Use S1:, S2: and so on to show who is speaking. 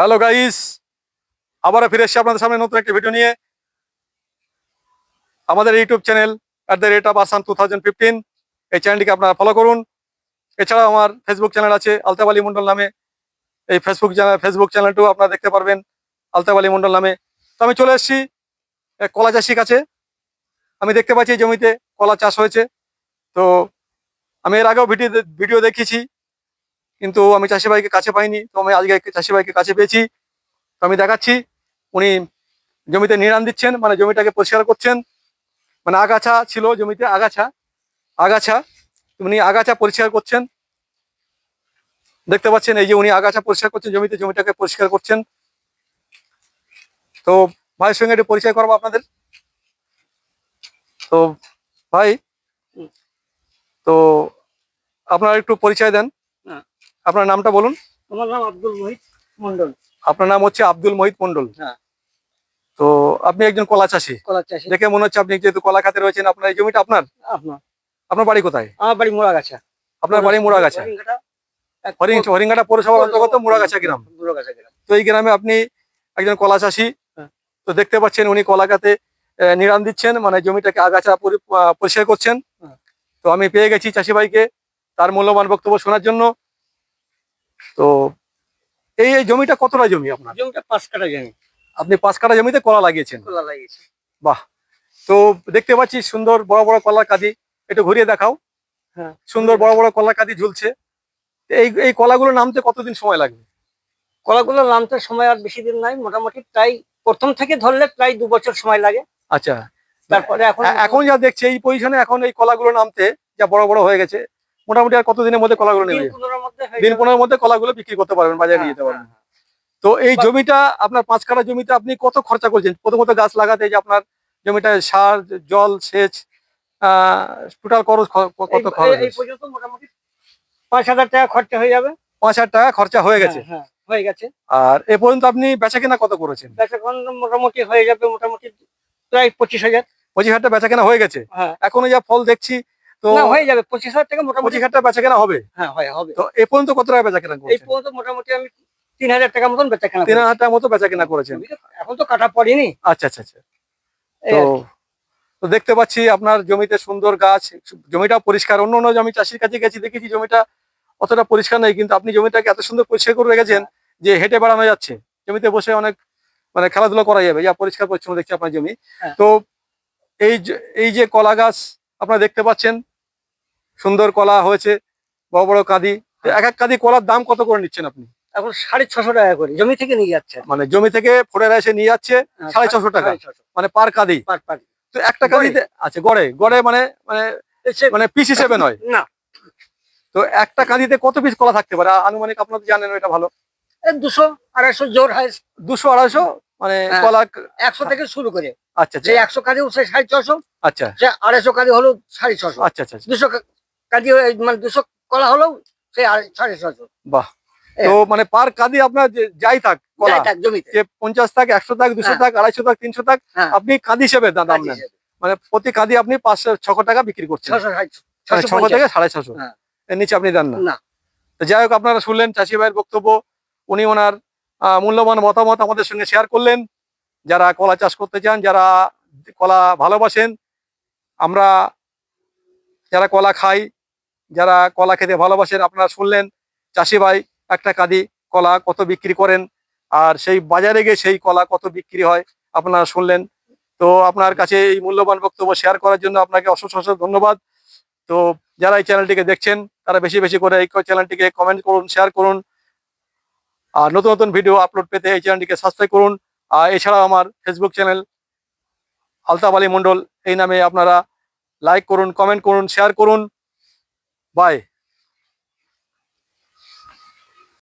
S1: Hello guys আবারও ফিরে এসেছি আপনাদের সামনে নতুন একটি ভিডিও নিয়ে। আমাদের YouTube channel at the rate of Asan two thousand fifteen এই চ্যানেলটিকে আপনারা ফলো করুন। এছাড়াও আমার ফেসবুক চ্যানেল আছে আলতাফ আলী মন্ডল নামে। এই ফেসবুক চ্যানেল ফেসবুক চ্যানেলটিও আপনারা দেখতে পারবেন আলতাফ আলী মন্ডল নামে। তো আমি চলে এসেছি কলা চাষি কাছে। আমি দেখতে পাচ্ছি জমিতে কলা চাষ হয়েছে। তো আমি এর আগেও ভিডিও ভিডিও দেখিয়েছি। কিন্তু আমি চাষি ভাইকে কাছে পাইনি, তো আমি আজকে চাষি ভাইকে কাছে পেয়েছি। তো আমি দেখাচ্ছি, উনি জমিতে নিড়ান দিচ্ছেন মানে জমিটাকে পরিষ্কার করছেন। মানে আগাছা ছিল জমিতে, আগাছা আগাছা, উনি আগাছা পরিষ্কার করছেন। দেখতে পাচ্ছেন, এই যে উনি আগাছা পরিষ্কার করছেন, জমিতে জমিটাকে পরিষ্কার করছেন। তো ভাইয়ের সঙ্গে একটু পরিচয় করব আপনাদের। তো ভাই, তো আপনারা একটু পরিচয় দেন। আপনার নামটা বলুন?
S2: আমার নাম আব্দুল মোহিত মন্ডল
S1: আপনার নাম হচ্ছে আব্দুল মহিত মন্ডল
S2: হ্যাঁ।
S1: তো আপনি একজন কলা চাষি।
S2: কলা চাষি।
S1: দেখে মনে হচ্ছে আপনি যেহেতু কলা খাতে রয়েছেন আপনার এই জমিটা আপনার?
S2: আপনার।
S1: আপনার বাড়ি কোথায়?
S2: আমার বাড়ি মোড়াগাছা।
S1: আপনার বাড়ি মুড়াগাছা? হরিঙ্গাটা পৌরসভার অন্তর্গত মুড়াগাছা গ্রাম।
S2: মুড়াগাছা গ্রাম।
S1: তো এই গ্রামে আপনি একজন কলা চাষি।
S2: হ্যাঁ।
S1: তো দেখতে পাচ্ছেন উনি কলা খাতে নিড়ান দিচ্ছেন মানে জমিটাকে আগাছা পরি- পরিষ্কার করছেন।
S2: হ্যাঁ।
S1: তো আমি পেয়ে গেছি চাষি ভাইকে তার মূল্যবান বক্তব্য শোনার জন্য। তো এই এই জমিটা কতটা জমি আপনার?
S2: জমিটা পাঁচ কাটা জমি।
S1: আপনি পাঁচ কাটা জমিতে কলা লাগিয়েছেন?
S2: কলা লাগিয়েছে।
S1: বাহ। তো দেখতে পাচ্ছি সুন্দর বড় বড় কলার কাঁদি। একটু ঘুরিয়ে দেখাও।
S2: হ্যাঁ।
S1: সুন্দর বড় বড় কলার কাঁদি ঝুলছে। এই এই কলাগুলো নামতে কতদিন সময় লাগবে?
S2: কলাগুলো নামতে সময় আর বেশি দিন নাই। মোটামুটি প্রায় প্রথম থেকে ধরলে প্রায় দু বছর সময় লাগে।
S1: আচ্ছা।
S2: তারপরে এখন
S1: এখন যা দেখছি এই পজিশনে এখন এই কলাগুলো নামতে যা বড় বড় হয়ে গেছে মোটামুটি আর কতদিনের মধ্যে কলাগুলো নেমে
S2: দিন? পনেরোর মধ্যে হয়ে
S1: কলাগুলো বিক্রি করতে পারবেন বাজারে
S2: হ্যাঁ,
S1: নিয়ে যেতে পারবেন।
S2: হ্যাঁ,
S1: তো এই জমিটা আপনার পাঁচ কাঠা জমিতে আপনি কত খরচা করছেন? প্রথমত গাছ লাগাতে যে আপনার জমিটা সার জল সেচ টোটাল খরচ কত খরচ
S2: পাঁচ হাজার টাকা খরচা হয়ে যাবে।
S1: পাঁচ হাজার টাকা খরচা হয়ে গেছে।
S2: হ্যাঁ, হ্যাঁ, হয়ে গেছে।
S1: আর এ পর্যন্ত আপনি বেচা কেনা কত করেছেন?
S2: এখন মোটামুটি হয়ে যাবে মোটামুটি প্রায় পঁচিশ হাজার।
S1: পঁচিশ হাজার টাকা বেচা কেনা হয়ে গেছে।
S2: হ্যাঁ।
S1: এখনও যা ফল দেখছি তো
S2: হয়ে যাবে পঁচিশ হাজার টাকা মোটামুটি।
S1: পঁচিশ হাজার টাকা বেচা কেনা হবে?
S2: হ্যাঁ হয় হবে।
S1: তো এ পর্যন্ত কত টাকা বেচা কেনা
S2: এই পর্যন্ত মোটামুটি আমি তিন হাজার টাকা মতন বেচা কেনা
S1: তিন হাজার মতো বেচা কেনা করেছেন?
S2: এখন তো কাটা পড়েনি।
S1: আচ্ছা আচ্ছা আচ্ছা। তো তো দেখতে পাচ্ছি আপনার জমিতে সুন্দর গাছ জমিটা পরিষ্কার। অন্য অন্য জমি চাষির কাছে গেছি দেখেছি জমিটা অতটা পরিষ্কার নেই কিন্তু আপনি জমিটাকে এত সুন্দর পরিষ্কার করে রেখেছেন যে হেঁটে বেড়ানো যাচ্ছে। জমিতে বসে অনেক মানে খেলাধুলা করা যাবে। যা পরিষ্কার পরিচ্ছন্ন দেখছি আপনার জমি।
S2: হ্যাঁ।
S1: তো এই এই যে কলা গাছ আপনারা দেখতে পাচ্ছেন সুন্দর কলা হয়েছে বড় বড় কাঁদি। তো এক এক কাঁদি কলার দাম কত করে নিচ্ছেন আপনি?
S2: এখন সাড়ে ছশো টাকা করে জমি থেকে নিয়ে যাচ্ছে।
S1: মানে জমি থেকে ফোড়েরা এসে নিয়ে যাচ্ছে
S2: হ্যাঁ,
S1: সাড়ে ছশো টাকা। মানে পার কাঁদি। তো একটা কাঁদিতে আচ্ছা গড়ে। গড়ে মানে মানে মানে পিস হিসেবে নয়।
S2: না।
S1: তো একটা কাঁদিতে কত পিস কলা থাকতে পারে? আনুমানিক আপনারা জানেন এটা ভালো।
S2: দুশো আড়াইশো জোর হয়।
S1: দুশো আড়াইশো? মানে
S2: হ্যাঁ।
S1: কলা
S2: একশো থেকে শুরু করে।
S1: আচ্ছা
S2: যে
S1: আচ্ছা
S2: একশো কাজি উঠছে সাড়ে ছশো
S1: আচ্ছা।
S2: সে আড়াইশো কাজি হলো সাড়ে ছশো।
S1: আচ্ছা আচ্ছা আচ্ছা।
S2: দুশো কাজি মানে দুশো কলা হলো সে সাড়ে ছশো
S1: বাহ। তো মানে পার কাঁদি আপনার যাই থাক কলা যে পঞ্চাশ থাক একশো থাক দুশো
S2: হ্যাঁ।
S1: থাক আড়াইশো থাক তিনশো থাক
S2: হ্যাঁ।
S1: আপনি কাঁদি হিসেবে দাম নেন মানে প্রতি কাঁদি আপনি পাঁচশো ছশো টাকা বিক্রি করছেন।
S2: ছশো
S1: মানে। থেকে সাড়ে ছশো।
S2: হ্যাঁ।
S1: এর নিচে আপনি দেন না। যাই হোক আপনারা শুনলেন চাষি ভাইয়ের বক্তব্য। উনি ওনার আহ, মূল্যবান মতামত আমাদের সঙ্গে শেয়ার করলেন। যারা কলা চাষ করতে চান যারা কলা ভালোবাসেন আমরা যারা কলা খাই যারা কলা খেতে ভালোবাসেন, আপনারা শুনলেন চাষি ভাই একটা কাঁদি কলা কত বিক্রি করেন আর সেই বাজারে গিয়ে সেই কলা কত বিক্রি হয় আপনারা শুনলেন। তো আপনার কাছে এই মূল্যবান বক্তব্য শেয়ার করার জন্য আপনাকে অশেষ অশেষ ধন্যবাদ। তো যারা এই চ্যানেলটিকে দেখছেন, তারা বেশি বেশি করে এই চ্যানেলটিকে কমেন্ট করুন শেয়ার করুন। আর নতুন নতুন ভিডিও আপলোড পেতে এই চ্যানেলটিকে সাবস্ক্রাইব করুন। আর এছাড়াও আমার ফেসবুক চ্যানেল আলতাফ আলী মণ্ডল, এই নামে আপনারা লাইক করুন কমেন্ট করুন শেয়ার করুন। Bye.